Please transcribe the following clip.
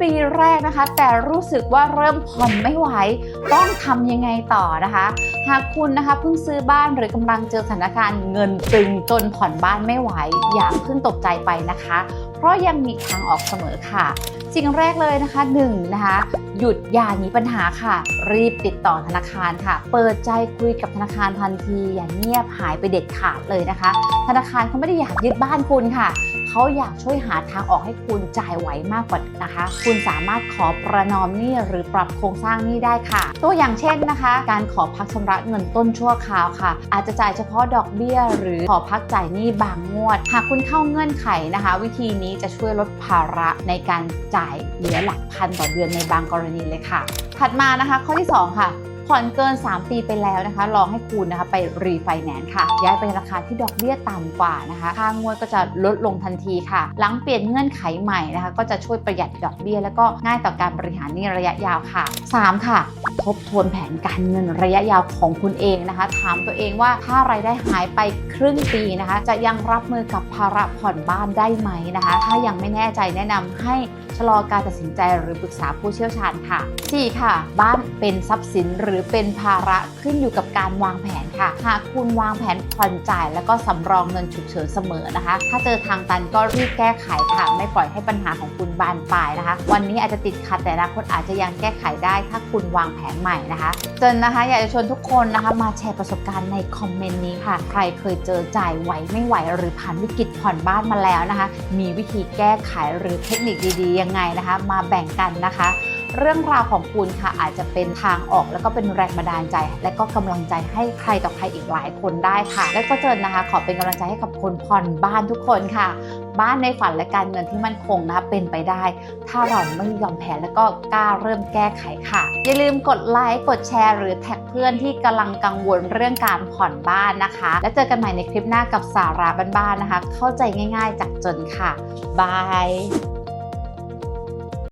ปีแรกนะคะ แต่รู้สึกว่าเริ่มผ่อนไม่ไหว ต้องทำยังไงต่อนะคะ หากคุณนะคะเพิ่งซื้อบ้านหรือกำลังเจอสถานการณ์เงินตึงจนผ่อนบ้านไม่ไหว อย่าเพิ่งตกใจไปนะคะ เพราะยังมีทางออกเสมอค่ะสิ่งแรกเลยนะคะ1นงนะคะหยุดอย่าหนีปัญหาค่ะ รีบติดต่อธนาคารค่ะ เปิดใจคุยกับธนาคารทันที อย่าเงียบหายไปเด็ดขาดเลยนะคะ ธนาคารเขาไม่ได้อยากยึดบ้านคุณค่ะ เขาอยากช่วยหาทางออกให้คุณจ่ายไหวมากกว่านะคะ คุณสามารถขอประนอมหนี้หรือปรับโครงสร้างหนี้ได้ค่ะ ตัวอย่างเช่นนะคะ การขอพักชำระเงินต้นชั่วคราวค่ะ อาจจะจ่ายเฉพาะดอกเบี้ย หรือขอพักจ่ายหนี้บางงวด หากคุณเข้าเงื่อนไขนะคะ วิธีนี้จะช่วยลดภาระในการจ่ายเหลือหลักพันต่อเดือนในบางกรณีเลยค่ะ ถัดมานะคะ ข้อที่ 2 ค่ะ ผ่อนเกิน 3 ปีไปแล้วนะคะลองให้คุณนะคะไปรีไฟแนนซ์ค่ะ ย้ายไปธนาคารที่ดอกเบี้ยต่ำกว่านะคะ ค่างวดก็จะลดลงทันทีค่ะ หลังเปลี่ยนเงื่อนไขใหม่นะคะ ก็จะช่วยประหยัดดอกเบี้ย แล้วก็ง่ายต่อการบริหารหนี้ระยะยาวค่ะ 3 ค่ะ ทบทวนแผนการเงินระยะยาวของคุณเองนะคะ ถามตัวเองว่าถ้ารายได้หายไปครึ่งปีนะคะ จะยังรับมือกับภาระผ่อนบ้านได้ไหมนะคะ ถ้ายังไม่แน่ใจแนะนำให้ชะลอการตัดสินใจหรือปรึกษาผู้เชี่ยวชาญค่ะ 4 ค่ะ บ้านเป็นทรัพย์สินหรืือเป็นภาระขึ้นอยู่กับการวางแผนค่ะ หากคุณวางแผนผ่อนจ่าย แล้วก็สำรองเงินฉุกเฉินเสมอนะคะ ถ้าเจอทางตันก็รีบแก้ไขค่ะ ไม่ปล่อยให้ปัญหาของคุณบานปลายนะคะ วันนี้อาจจะติดขัดแต่อนาคตอาจจะยังแก้ไขได้ ถ้าคุณวางแผนใหม่นะคะจนนะคะอยากจะชวนทุกคนนะคะมาแชร์ประสบการณ์ในคอมเมนต์นี้ค่ะ ใครเคยเจอจ่ายไหวไม่ไหว หรือผ่านวิกฤตผ่อนบ้านมาแล้วนะคะ มีวิธีแก้ไขหรือเทคนิคดีๆยังไงนะคะ มาแบ่งกันนะคะ เรื่องราวของคุณค่ะอาจจะเป็นทางออก แล้วก็เป็นแรงบันดาลใจ และก็กำลังใจให้ใครต่อใครอีกหลายคนได้ค่ะ และก็เจอนะคะ ขอเป็นกำลังใจให้กับคนผ่อนบ้านทุกคนค่ะ บ้านในฝันและการเงินที่มั่นคงนะคะเป็นไปได้ ถ้าเราไม่ยอมแพ้แล้วก็กล้าเริ่มแก้ไขค่ะ อย่าลืมกดไลค์กดแชร์ หรือแท็กเพื่อนที่กำลังกังวลเรื่องการผ่อนบ้านนะคะ แล้วเจอกันใหม่ในคลิปหน้ากับสาระบ้านๆนะคะ เข้าใจง่าย ๆ จากจนค่ะบาย